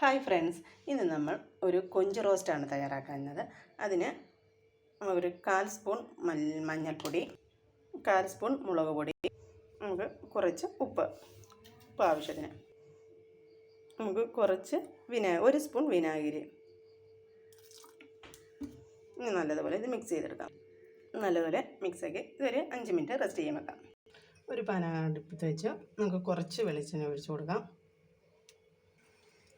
Hi friends. ഇന്ന് നമ്മൾ ഒരു കൊഞ്ച് റോസ്റ്റാണ് തയ്യാറാക്കുന്നത്. അതിന് ഒരു കാൽ സ്പൂൺ മഞ്ഞൾപ്പൊടി കാൽ സ്പൂൺ മുളക് പൊടി നമുക്ക് കുറച്ച് ഉപ്പ് ഉപ്പ് ആവശ്യത്തിന്. നമുക്ക് കുറച്ച് വിനാ ഒരു സ്പൂൺ വിനാഗിരി. ഇനി നല്ലതുപോലെ ഇത് മിക്സ് ചെയ്തെടുക്കാം. നല്ലതുപോലെ മിക്സാക്കി ഇതൊരു അഞ്ച് മിനിറ്റ് റെസ്റ്റ് ചെയ്യാൻ വെക്കാം. ഒരു പാന അടുപ്പത്ത് വെച്ച് നമുക്ക് കുറച്ച് വെളിച്ചെണ്ണ ഒഴിച്ച് കൊടുക്കാം.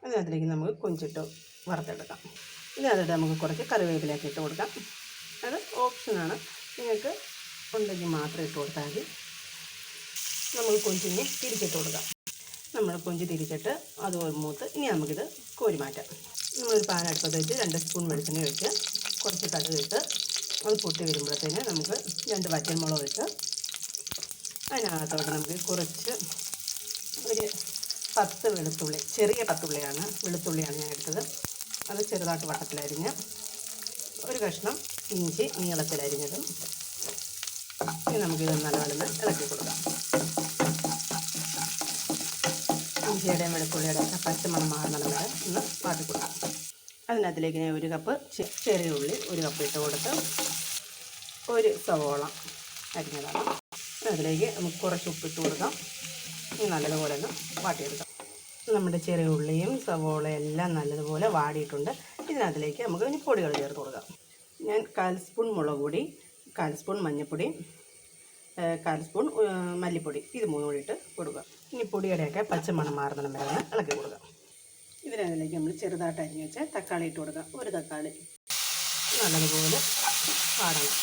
അതിനകത്തിലേക്ക് നമുക്ക് കൊഞ്ചിട്ട് വറുത്തെടുക്കാം. ഇതിനകത്തിട്ട് നമുക്ക് കുറച്ച് കറിവേപ്പിലൊക്കെ ഇട്ട് കൊടുക്കാം. അത് ഓപ്ഷനാണ് നിങ്ങൾക്ക് ഉണ്ടെങ്കിൽ മാത്രം ഇട്ട് കൊടുത്താൽ മതി. നമുക്ക് കൊഞ്ചിനെ തിരിച്ചിട്ട് കൊടുക്കാം. നമ്മൾ കൊഞ്ച് തിരിച്ചിട്ട് അത് മൂത്ത് ഇനി നമുക്കിത് കോരി മാറ്റാം. നമ്മളൊരു പാൻ അടുപ്പത്ത് വെച്ച് രണ്ട് സ്പൂൺ വെളിച്ചെണ്ണ ഒഴിച്ച് കുറച്ച് കടുക് ഇട്ട് അത് പൊട്ടി വരുമ്പോഴത്തേന് നമുക്ക് രണ്ട് വറ്റൽമുളക് ഇട്ട് അതിനകത്തോട്ട് നമുക്ക് കുറച്ച് ഒരു പത്ത് വെളുത്തുള്ളി ചെറിയ പത്തുള്ളിയാണ് വെളുത്തുള്ളിയാണ് ഞാൻ എടുത്തത്. അത് ചെറുതായിട്ട് വട്ടത്തിലരിഞ്ഞ് ഒരു കഷ്ണം ഇഞ്ചി നീളത്തിലരിഞ്ഞതും ഇനി നമുക്കിത് നല്ലവണ്ണം ഇളക്കി കൊടുക്കാം. ഇഞ്ചിയുടെയും വെളുത്തുള്ളിയുടെ ഒക്കെ പച്ചമണം മാറുന്നത് വരെ ഒന്ന് വാട്ടി കൊടുക്കാം. അതിനകത്തിലേക്ക് ഞാൻ ഒരു കപ്പ് ചെറിയ ഉള്ളി ഒരു കപ്പ് ഇട്ട് കൊടുത്ത് ഒരു സവോള അരിഞ്ഞതാണ്. അതിലേക്ക് നമുക്ക് കുറച്ച് ഉപ്പിട്ട് കൊടുക്കാം. നല്ലതുപോലെ ഒന്ന് വാട്ടിയെടുക്കാം. നമ്മുടെ ചെറിയ ഉള്ളിയും സവോളയും എല്ലാം നല്ലതുപോലെ വാടിയിട്ടുണ്ട്. ഇതിനകത്തിലേക്ക് നമുക്ക് ഇനി പൊടികൾ ചേർത്ത് കൊടുക്കാം. ഞാൻ കാൽ സ്പൂൺ മുളക് പൊടി കാൽ സ്പൂൺ മഞ്ഞൾപ്പൊടി കാൽ സ്പൂൺ മല്ലിപ്പൊടി. ഇത് മൂന്നും കൂടി ഇട്ട് കൊടുക്കുക. ഇനി പൊടിയുടെയൊക്കെ പച്ചമണം മാറുന്നിടം വരെ ഇളക്കി കൊടുക്കാം. ഇതിനകത്തിലേക്ക് നമ്മൾ ചെറുതായിട്ട് അരിഞ്ഞ് വെച്ച് തക്കാളി ഇട്ട് കൊടുക്കാം. ഒരു തക്കാളി. നല്ലതുപോലെ പാടണം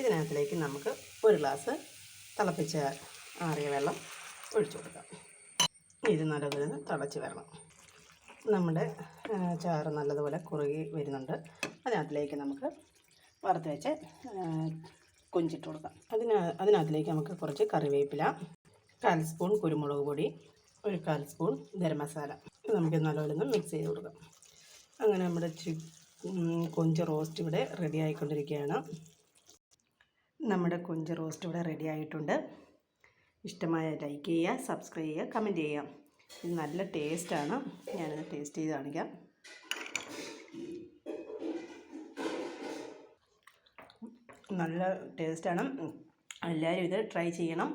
ഇതിനകത്തിലേക്ക് നമുക്ക് ഒരു ഗ്ലാസ് തിളപ്പിച്ച ആറിയ വെള്ളം ഒഴിച്ചു കൊടുക്കാം. ഇത് ഒന്ന് തിളച്ച് വരണം. നമ്മുടെ ചാറ് നല്ലതുപോലെ കുറുകി വരുന്നുണ്ട്. അതിനകത്തിലേക്ക് നമുക്ക് വറുത്ത് വെച്ച് കൊഞ്ചിട്ട് കൊടുക്കാം. അതിന് അതിനകത്തിലേക്ക് നമുക്ക് കുറച്ച് കറിവേപ്പില കാൽ സ്പൂൺ കുരുമുളക് പൊടി ഒരു കാൽ സ്പൂൺ ഗരം മസാല. നമുക്ക് നല്ലപോലെ ഒന്ന് മിക്സ് ചെയ്ത് കൊടുക്കാം. അങ്ങനെ നമ്മുടെ ചി കൊഞ്ച് റോസ്റ്റ് ഇവിടെ റെഡി ആയിക്കൊണ്ടിരിക്കുകയാണ്. നമ്മുടെ കൊഞ്ച് റോസ്റ്റ് ഇവിടെ റെഡി ആയിട്ടുണ്ട്. ഇഷ്ടമായ ലൈക്ക് ചെയ്യുക സബ്സ്ക്രൈബ് ചെയ്യുക കമന്റ് ചെയ്യാം ഇത് നല്ല ടേസ്റ്റാണ്. ഞാനത് ടേസ്റ്റ് ചെയ്ത് കാണിക്കാം. നല്ല ടേസ്റ്റാണ്. എല്ലാവരും ഇത് ട്രൈ ചെയ്യണം.